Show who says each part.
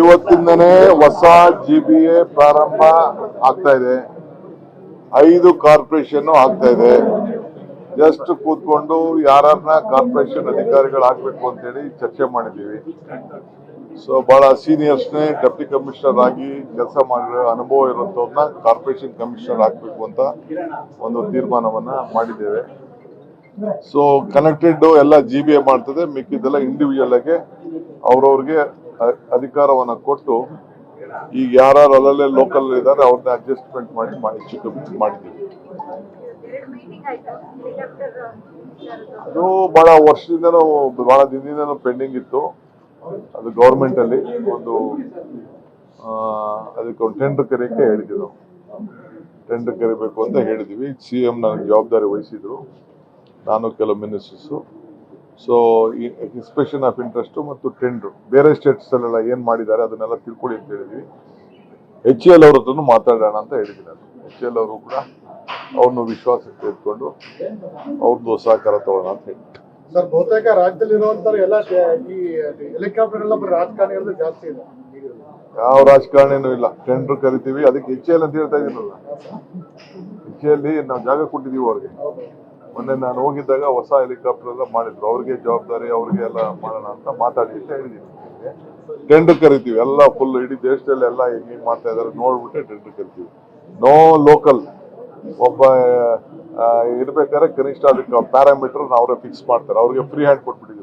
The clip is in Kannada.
Speaker 1: ಇವತ್ತಿಂದನೇ ಹೊಸ ಜಿ ಬಿ ಎ ಪ್ರಾರಂಭ ಆಗ್ತಾ ಇದೆ. ಐದು ಕಾರ್ಪೊರೇಷನ್ ಆಗ್ತಾ ಇದೆ. ಜಸ್ಟ್ ಕೂತ್ಕೊಂಡು ಯಾರನ್ನ ಕಾರ್ಪೊರೇಷನ್ ಅಧಿಕಾರಿಗಳು ಆಗ್ಬೇಕು ಅಂತೇಳಿ ಚರ್ಚೆ ಮಾಡಿದ್ದೀವಿ. ಸೊ ಬಹಳ ಸೀನಿಯರ್ಸ್ನೇ ಡೆಪ್ಟಿ ಕಮಿಷನರ್ ಆಗಿ ಕೆಲಸ ಮಾಡಿರೋ ಅನುಭವ ಇರುವಂತವ್ರನ್ನ ಕಾರ್ಪೊರೇಷನ್ ಕಮಿಷನರ್ ಆಗ್ಬೇಕು ಅಂತ ಒಂದು ತೀರ್ಮಾನವನ್ನ ಮಾಡಿದ್ದೇವೆ. ಸೊ ಕನೆಕ್ಟೆಡ್ ಎಲ್ಲ ಜಿ ಬಿ ಎ ಮಾಡ್ತದೆ. ಮಿಕ್ಕಿದ್ದೆಲ್ಲ ಇಂಡಿವಿಜುವಲ್ ಆಗಿ ಅವ್ರವ್ರಿಗೆ ಅಧಿಕಾರವನ್ನ ಕೊಟ್ಟು ಈಗ ಯಾರು ಅಲ್ಲಲ್ಲೇ ಲೋಕಲ್ ಇದ್ದಾರೆ ಅವ್ರನ್ನ ಅಡ್ಜಸ್ಟ್ಮೆಂಟ್ ಮಾಡಿ ಮಾಡಿ ಮಾಡಿದ್ದೀವಿ. ಅದು ಬಹಳ ವರ್ಷದಿಂದನೂ, ಬಹಳ ದಿನದಿಂದನೂ ಪೆಂಡಿಂಗ್ ಇತ್ತು. ಅದು ಗೌರ್ಮೆಂಟ್ ಅಲ್ಲಿ ಒಂದು ಅದಕ್ಕೆ ಒಂದು ಟೆಂಡರ್ ಕರೆಯಕ್ಕೆ ಹೇಳಿದ್ವಿ ಟೆಂಡರ್ ಕರಿಬೇಕು ಅಂತ ಹೇಳಿದ್ವಿ ಸಿ ಎಂ ನನಗೆ ಜವಾಬ್ದಾರಿ ವಹಿಸಿದ್ರು. ನಾನು ಕೆಲವು ಮಿನಿಸ್ಟರ್ಸು ಸೊ ಈ ಎಕ್ಸ್ಪ್ರೆಷನ್ ಆಫ್ ಇಂಟ್ರೆಸ್ಟು ಮತ್ತು ಟೆಂಡ್ರು ಬೇರೆ ಸ್ಟೇಟ್ಸ್ ಅಲ್ಲೆಲ್ಲ ಏನ್ ಮಾಡಿದ್ದಾರೆ ಅದನ್ನೆಲ್ಲ ತಿಳ್ಕೊಳ್ಳಿ ಅಂತ ಹೇಳಿದ್ವಿ. ಎಚ್ ಎಲ್ ಅವ್ರ ಹತ್ರನೂ ಮಾತಾಡೋಣ ಅಂತ ಹೇಳಿದ್ವಿ ನಾನು. ಎಚ್ ಎಲ್ ಅವರು ಕೂಡ ಅವ್ರನ್ನ ವಿಶ್ವಾಸಕ್ಕೆ ತೆಗೆದುಕೊಂಡು ಅವ್ರದ್ದು ಸಹಕಾರ ತಗೋಣ ಅಂತ ಹೇಳಿ
Speaker 2: ಸರ್ ಬಹುತೇಕ ರಾಜ್ಯದಲ್ಲಿರುವಂತ ಎಲ್ಲ ಈ ಹೆಲಿಕಾಪ್ಟರ್ ಎಲ್ಲ ರಾಜಕಾರಣಿಗಳು ಜಾಸ್ತಿ ಇದೆ.
Speaker 1: ಯಾವ ರಾಜಕಾರಣಿನೂ ಇಲ್ಲ. ಟೆಂಡರ್ ಕರಿತೀವಿ. ಅದಕ್ಕೆ ಎಚ್ ಎಲ್ ಅಂತ ಹೇಳ್ತಾ ಇದೀನಲ್ಲ ಎಚ್ ಎಲ್ ನಾವು ಜಾಗ ಕೊಟ್ಟಿದೀವಿ ಅವ್ರಿಗೆ. ಮೊನ್ನೆ ನಾನು ಹೋಗಿದ್ದಾಗ ಹೊಸ ಹೆಲಿಕಾಪ್ಟರ್ ಎಲ್ಲ ಮಾಡಿದ್ರು. ಅವ್ರಿಗೆ ಜವಾಬ್ದಾರಿ, ಅವ್ರಿಗೆ ಎಲ್ಲ ಮಾಡೋಣ ಅಂತ ಮಾತಾಡಿ ಅಂತ ಹೇಳಿದೀನಿ ಟೆಂಡರ್ ಕರಿತೀವಿ, ಎಲ್ಲ ಫುಲ್ ಇಡೀ ದೇಶದಲ್ಲಿ ಎಲ್ಲ ಹೆಂಗೆ ಮಾಡ್ತಾ ಇದಾರೆ ನೋಡ್ಬಿಟ್ಟೆ ಟೆಂಡರ್ ಕರಿತೀವಿ. ನೋ ಲೋಕಲ್ ಒಬ್ಬ ಇರ್ಬೇಕಾದ್ರೆ ಕನಿಷ್ಠ ಅದಕ್ಕೆ ಪ್ಯಾರಾಮೀಟರ್ ಅವರೇ ಫಿಕ್ಸ್ ಮಾಡ್ತಾರೆ. ಅವ್ರಿಗೆ ಫ್ರೀ ಹ್ಯಾಂಡ್ ಕೊಟ್ಬಿಟ್ಟಿದ್ದೀವಿ